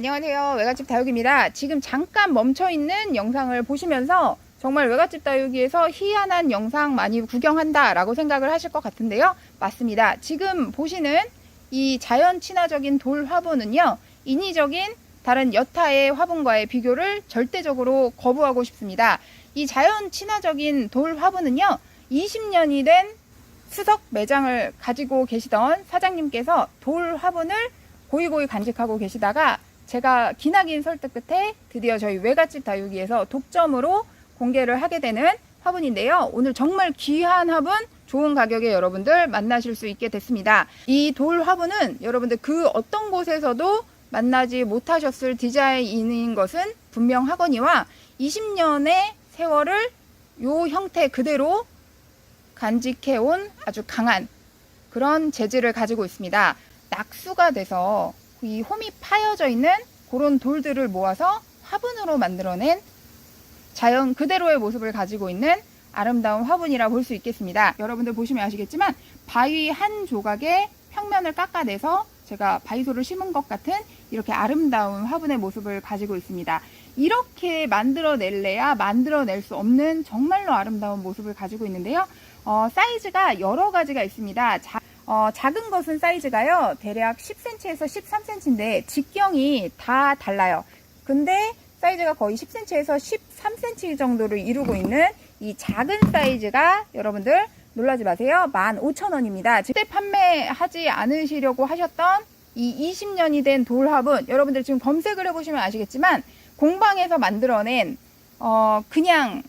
안녕하세요. 외갓집 다육입니다. 지금 잠깐 멈춰 있는 영상을 보시면서 정말 외갓집 다육이에서 희한한 영상 많이 구경한다 라고 생각을 하실 것 같은데요. 맞습니다. 지금 보시는 이 자연 친화적인 돌 화분은요. 인위적인 다른 여타의 화분과의 비교를 절대적으로 거부하고 싶습니다. 이 자연 친화적인 돌 화분은요. 20년이 된 수석 매장을 가지고 계시던 사장님께서 돌 화분을 고이고이 간직하고 계시다가 제가 기나긴 설득 끝에 드디어 저희 외갓집 다육이에서 독점으로 공개를 하게 되는 화분인데요. 오늘 정말 귀한 화분, 좋은 가격에 여러분들 만나실 수 있게 됐습니다. 이 돌 화분은 여러분들 그 어떤 곳에서도 만나지 못하셨을 디자인인 것은 분명하거니와 20년의 세월을 요 형태 그대로 간직해온 아주 강한 그런 재질을 가지고 있습니다. 낙수가 돼서 이 홈이 파여져 있는 그런 돌들을 모아서 화분으로 만들어낸 자연 그대로의 모습을 가지고 있는 아름다운 화분이라 볼 수 있겠습니다. 여러분들 보시면 아시겠지만 바위 한 조각에 평면을 깎아내서 제가 바위소를 심은 것 같은 이렇게 아름다운 화분의 모습을 가지고 있습니다. 이렇게 만들어낼래야 만들어낼 수 없는 정말로 아름다운 모습을 가지고 있는데요. 어, 사이즈가 여러 가지가 있습니다. 자, 어, 작은 것은 사이즈가요, 대략 10cm에서 13cm인데, 직경이 다 달라요. 근데 사이즈가 거의 10cm에서 13cm 정도를 이루고 있는 이 작은 사이즈가 여러분들 놀라지 마세요. 15,000원입니다. 그때 판매하지 않으시려고 하셨던 이 20년이 된 돌합은 여러분들 지금 검색을 해보시면 아시겠지만 공방에서 만들어낸 어, 그냥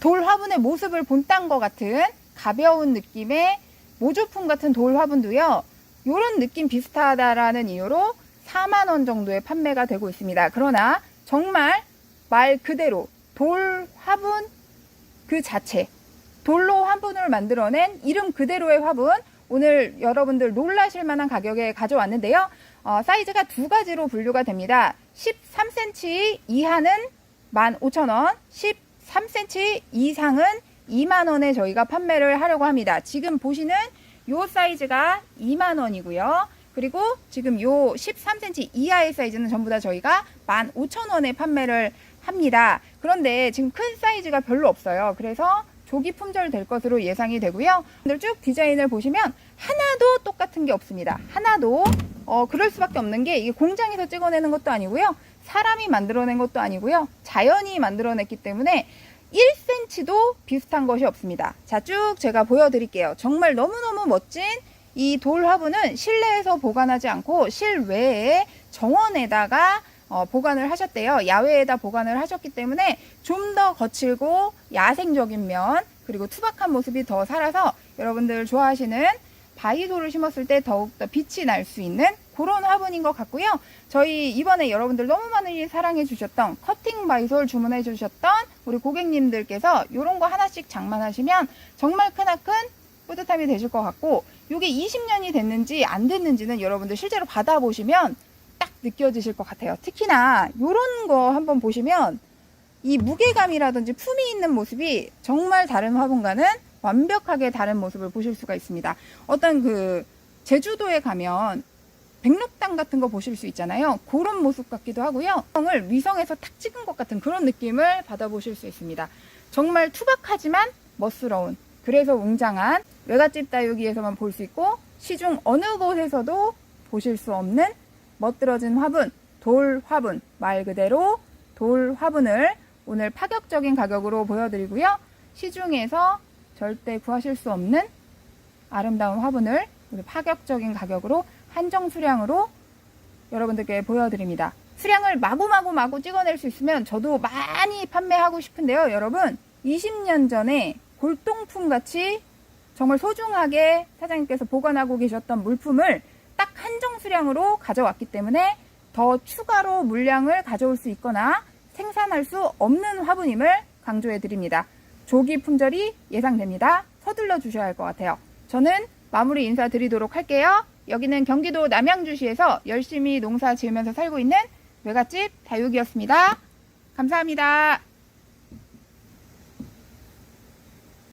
돌 화분의 모습을 본딴 것 같은 가벼운 느낌의 모조품 같은 돌 화분도요. 이런 느낌 비슷하다라는 이유로 4만 원 정도에 판매가 되고 있습니다. 그러나 정말 말 그대로 돌 화분 그 자체 돌로 화분을 만들어낸 이름 그대로의 화분 오늘 여러분들 놀라실 만한 가격에 가져왔는데요. 어, 사이즈가 두 가지로 분류가 됩니다. 13cm 이하는 15,000원, 13cm 이상은 2만원에 저희가 판매를 하려고 합니다. 지금 보시는 요 사이즈가 2만원이고요. 그리고 지금 요 13cm 이하의 사이즈는 전부 다 저희가 15,000원에 판매를 합니다. 그런데 지금 큰 사이즈가 별로 없어요. 그래서 조기 품절 될 것으로 예상이 되고요. 오늘 쭉 디자인을 보시면 하나도 똑같은 게 없습니다. 하나도 어 그럴 수밖에 없는 게 이게 공장에서 찍어내는 것도 아니고요. 사람이 만들어낸 것도 아니고요. 자연이 만들어냈기 때문에 1cm도 비슷한 것이 없습니다. 자, 쭉 제가 보여드릴게요. 정말 너무너무 멋진 이 돌 화분은 실내에서 보관하지 않고 실외에 정원에다가 어, 보관을 하셨대요. 야외에다 보관을 하셨기 때문에 좀 더 거칠고 야생적인 면 그리고 투박한 모습이 더 살아서 여러분들 좋아하시는 바이돌을 심었을 때 더욱더 빛이 날 수 있는 그런 화분인 것 같고요. 저희 이번에 여러분들 너무 많이 사랑해 주셨던 커팅 바이솔 주문해 주셨던 우리 고객님들께서 이런 거 하나씩 장만하시면 정말 크나큰 뿌듯함이 되실 것 같고 이게 20년이 됐는지 안 됐는지는 여러분들 실제로 받아보시면 딱 느껴지실 것 같아요. 특히나 이런 거 한번 보시면 이 무게감이라든지 품이 있는 모습이 정말 다른 화분과는 완벽하게 다른 모습을 보실 수가 있습니다. 어떤 그 제주도에 가면 백록당 같은 거 보실 수 있잖아요. 그런 모습 같기도 하고요. 을 위성에서 탁 찍은 것 같은 그런 느낌을 받아보실 수 있습니다. 정말 투박하지만 멋스러운 그래서 웅장한 외갓집 다육이에서만 볼 수 있고 시중 어느 곳에서도 보실 수 없는 멋들어진 화분, 돌 화분, 말 그대로 돌 화분을 오늘 파격적인 가격으로 보여드리고요. 시중에서 절대 구하실 수 없는 아름다운 화분을 파격적인 가격으로 한정 수량으로 여러분들께 보여드립니다. 수량을 마구마구 마구 찍어낼 수 있으면 저도 많이 판매하고 싶은데요. 여러분 20년 전에 골동품 같이 정말 소중하게 사장님께서 보관하고 계셨던 물품을 딱 한정 수량으로 가져왔기 때문에 더 추가로 물량을 가져올 수 있거나 생산할 수 없는 화분임을 강조해 드립니다. 조기 품절이 예상됩니다. 서둘러 주셔야 할 것 같아요. 저는 마무리 인사드리도록 할게요. 여기는 경기도 남양주시에서 열심히 농사 지으면서 살고 있는 외갓집 다육이었습니다. 감사합니다.